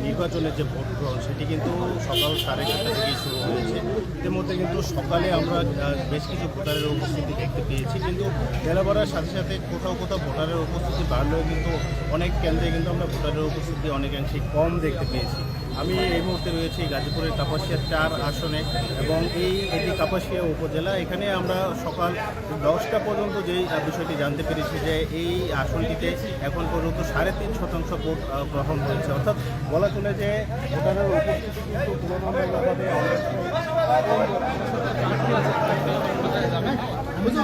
নির্বাচনের যে ভোট গ্রহণ সেটি কিন্তু সকাল সাড়ে চারটা থেকেই শুরু হয়েছে। এর মধ্যে কিন্তু সকালে আমরা বেশ কিছু ভোটারের উপস্থিতি দেখতে পেয়েছি। কিন্তু বেলা বাড়ার সাথে সাথে কোথাও কোথাও ভোটারের উপস্থিতি বাড়লেও কিন্তু অনেক কেন্দ্রে কিন্তু আমরা ভোটারের উপস্থিতি অনেকাংশে কম দেখতে পেয়েছি। আমি এই মুহূর্তে রয়েছি গাজীপুরের কাপাসিয়া চার আসনে এবং এই এটি কাপাসিয়া উপজেলা। এখানে আমরা সকাল দশটা পর্যন্ত যেই বিষয়টি জানতে পেরেছি যে এই আসনটিতে এখন পর্যন্ত সাড়ে তিন শতাংশ ভোট গ্রহণ হয়েছে। অর্থাৎ বলা চলে যে ভোটারের উপস্থিতি কিন্তু তুলনামূলকভাবে যে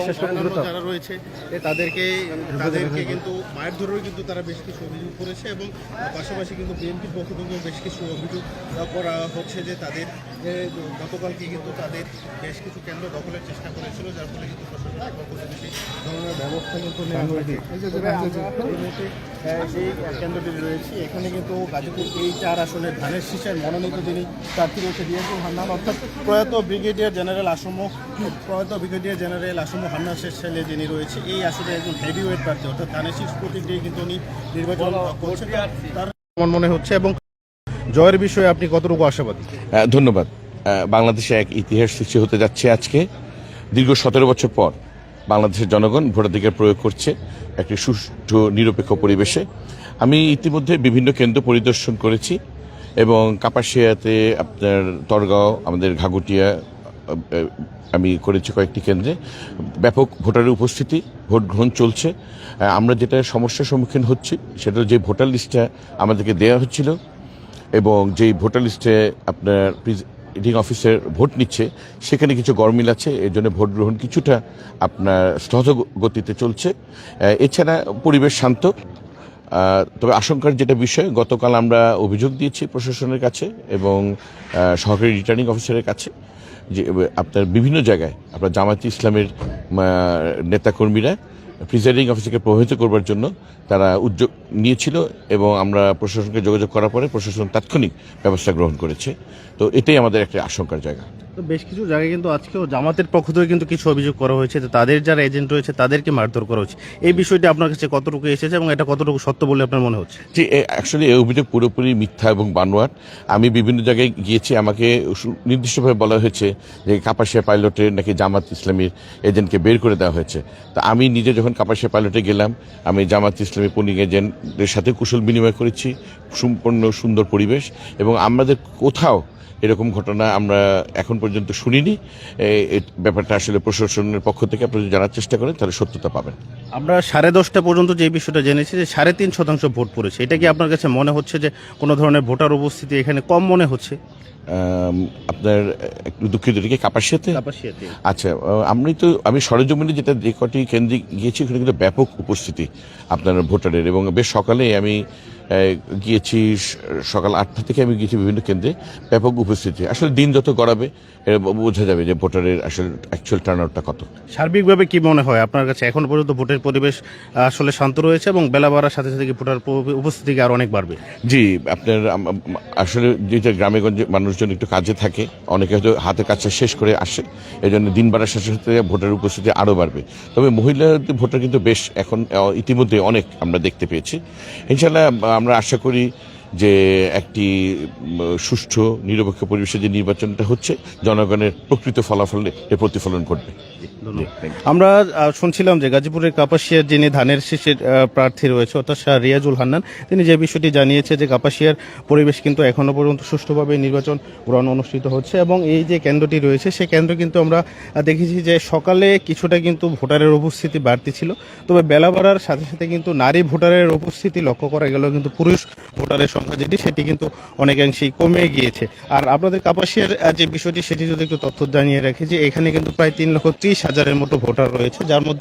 শেষ। যারা রয়েছে তাদেরকে তাদেরকে কিন্তু মায়ের ধরেও কিন্তু তারা বেশ কিছু অভিযোগ করেছে এবং পাশাপাশি কিন্তু বিএনপির পক্ষ থেকেও বেশ কিছু অভিযোগ করা হচ্ছে যে তাদের গতকালকে কিন্তু তাদের বেশ কিছু কেন্দ্র দখলের চেষ্টা করেছিল যার ফলে কিন্তু প্রশাসনের পক্ষ থেকে সেই ধরনের ব্যবস্থা কিন্তু নেওয়া হয়েছে এই মুহূর্তে, যে কেন্দ্রটি রয়েছে এখানে কিন্তু গাজীপুর এই চার আসনের ধানের শীষের মনোনীত যিনি প্রার্থী রয়েছে ডিএনপি হান্নান অর্থাৎ প্রয়াত ব্রিগেডিয়ার জেনারেল আসম প্রয়াত ব্রিগেডিয়ার জেনারেল আসম হান্নান শেষ ছেলে যিনি রয়েছে এই আসনে একজন হেভিওয়েট প্রার্থী অর্থাৎ ধানের শীষ প্রতীক দিয়ে কিন্তু উনি নির্বাচন করছেন। তার আমার মনে হচ্ছে এবং জয়ের বিষয়ে আপনি কতটুকু আশাবাদী? ধন্যবাদ। বাংলাদেশে এক ইতিহাস সৃষ্টি হতে যাচ্ছে আজকে। দীর্ঘ সতেরো বছর পর বাংলাদেশের জনগণ ভোটাধিকার প্রয়োগ করছে একটি সুষ্ঠু নিরপেক্ষ পরিবেশে। আমি ইতিমধ্যে বিভিন্ন কেন্দ্র পরিদর্শন করেছি। এবং কাপাসিয়াতে আপনার তরগাঁও, আমাদের ঘাগুটিয়া আমি করেছি কয়েকটি কেন্দ্রে। ব্যাপক ভোটারের উপস্থিতি, ভোট গ্রহণ চলছে। আমরা যেটা সমস্যার সম্মুখীন হচ্ছি, সেটা যে ভোটার লিস্টটা আমাদেরকে দেওয়া হচ্ছিল এবং যেই ভোটার লিস্টে আপনার প্রিজাইডিং অফিসের ভোট নিচ্ছে, সেখানে কিছু গরমিল আছে। এর জন্য ভোট গ্রহণ কিছুটা আপনার স্থত গতিতে চলছে এছাড়া পরিবেশ শান্ত। তবে আশঙ্কার যেটা বিষয়, গতকাল আমরা অভিযোগ দিয়েছি প্রশাসনের কাছে এবং সহকারী রিটার্নিং অফিসারের কাছে যে আপনার বিভিন্ন জায়গায় আপনার জামায়াত ইসলামের নেতাকর্মীরা প্রিজাইডিং অফিসারকে প্রভাবিত করবার জন্য তারা উদ্যোগ নিয়েছিল এবং আমরা প্রশাসনকে যোগাযোগ করার পরে প্রশাসন তাৎক্ষণিক ব্যবস্থা গ্রহণ করেছে। তো এটাই আমাদের একটা আশঙ্কার জায়গা। তো বেশ কিছু জায়গায় কিন্তু আজকেও জামাতের পক্ষ থেকে কিন্তু কিছু অভিযোগ করা হয়েছে তাদের যারা এজেন্ট রয়েছে তাদেরকে মারধর করা হচ্ছে। এই বিষয়টি আপনার কাছে কতটুকু এসেছে এবং এটা কতটুকু সত্য বলে আপনার মনে হচ্ছে? যে অ্যাকচুয়ালি এই অভিযোগ পুরোপুরি মিথ্যা এবং বানোয়াট। আমি বিভিন্ন জায়গায় গিয়েছি, আমাকে নির্দিষ্টভাবে বলা হয়েছে যে কাপাসিয়া পাইলটের নাকি জামাত ইসলামীর এজেন্টকে বের করে দেওয়া হয়েছে। তা আমি নিজে যখন কাপাসিয়া পাইলটে গেলাম, আমি জামাত ইসলামী পুলিং এজেন্টদের সাথে কুশল বিনিময় করেছি, সম্পূর্ণ সুন্দর পরিবেশ এবং আমাদের কোথাও এরকম ঘটনা আমরা এখন পর্যন্ত শুনিনি। ব্যাপারটা আসলে প্রশাসনের পক্ষ থেকে আপনি জানার চেষ্টা করেন তাহলে সত্যতা পাবেন। আমরা সাড়ে দশটা পর্যন্ত যে বিষয়টা জেনেছি যে সাড়ে তিন শতাংশ ভোট পড়েছে এটা কি আপনার কাছে মনে হচ্ছে যে কোনো ধরনের ভোটার উপস্থিতি এখানে কম মনে হচ্ছে? আপনার একটু দুঃখিত এদিকে কাপাসিয়াতে? আচ্ছা আমি তো আমি সরেজমিনে যেটা যে কটি কেন্দ্রে গিয়েছি ওখানে কিন্তু ব্যাপক উপস্থিতি আপনার ভোটারের এবং বেশ সকালে আমি গিয়েছি সকাল আটটা থেকে আমি গিয়েছি বিভিন্ন কেন্দ্রে। ব্যাপক উপস্থিতি। আসলে দিন যত গড়াবে বোঝা যাবে যে ভোটারের আসলে অ্যাকচুয়াল টার্ন আউটটা কত। সার্বিকভাবে কি মনে হয় আপনার কাছে? এখন পর্যন্ত ভোটের পরিবেশ আসলে শান্ত রয়েছে এবং বেলা বাড়ার সাথে সাথে কি ভোটার উপস্থিতি আরও অনেক বাড়বে? জি আপনার আসলে যেটা গ্রামে গঞ্জে মানুষজন একটু কাজে থাকে অনেকে হয়তো হাতের কাজটা শেষ করে আসে এই জন্য দিন বাড়ার সাথে সাথে ভোটার উপস্থিতি আরও বাড়বে। তবে মহিলাদের ভোটার কিন্তু বেশ এখন ইতিমধ্যে অনেক আমরা দেখতে পেয়েছি। ইনশাল্লাহ আমরা আশা করি যে একটি সুষ্ঠু, নিরপেক্ষ পরিবেশে যে নির্বাচনটা হচ্ছে, জনগণের প্রকৃত ফলাফলে এর প্রতিফলন ঘটবে। আমরা শুনছিলাম যে গাজীপুরের কাপাসিয়ার যিনি ধানের শীষের প্রার্থী রয়েছে অর্থাৎ শাহ রিয়াজুল হান্নান তিনি যে বিষয়টি জানিয়েছে যে কাপাসিয়ার পরিবেশ কিন্তু এখনও পর্যন্ত সুষ্ঠুভাবে নির্বাচন গ্রহণ অনুষ্ঠিত হচ্ছে এবং এই যে কেন্দ্রটি রয়েছে সেই কেন্দ্র কিন্তু আমরা দেখেছি যে সকালে কিছুটা কিন্তু ভোটারের উপস্থিতি বাড়তি ছিল। তবে বেলা বাড়ার সাথে সাথে কিন্তু নারী ভোটারের উপস্থিতি লক্ষ্য করা গেল কিন্তু পুরুষ ভোটারের সংখ্যা যেটি সেটি কিন্তু অনেকাংশেই কমে গিয়েছে। আর আপনাদের কাপাসিয়ার যে বিষয়টি সেটি যদি একটু তথ্য জানিয়ে রাখি যে এখানে কিন্তু প্রায় তিন লক্ষ ত্রিশ হাজারের মতো ভোটার রয়েছে যার মধ্যে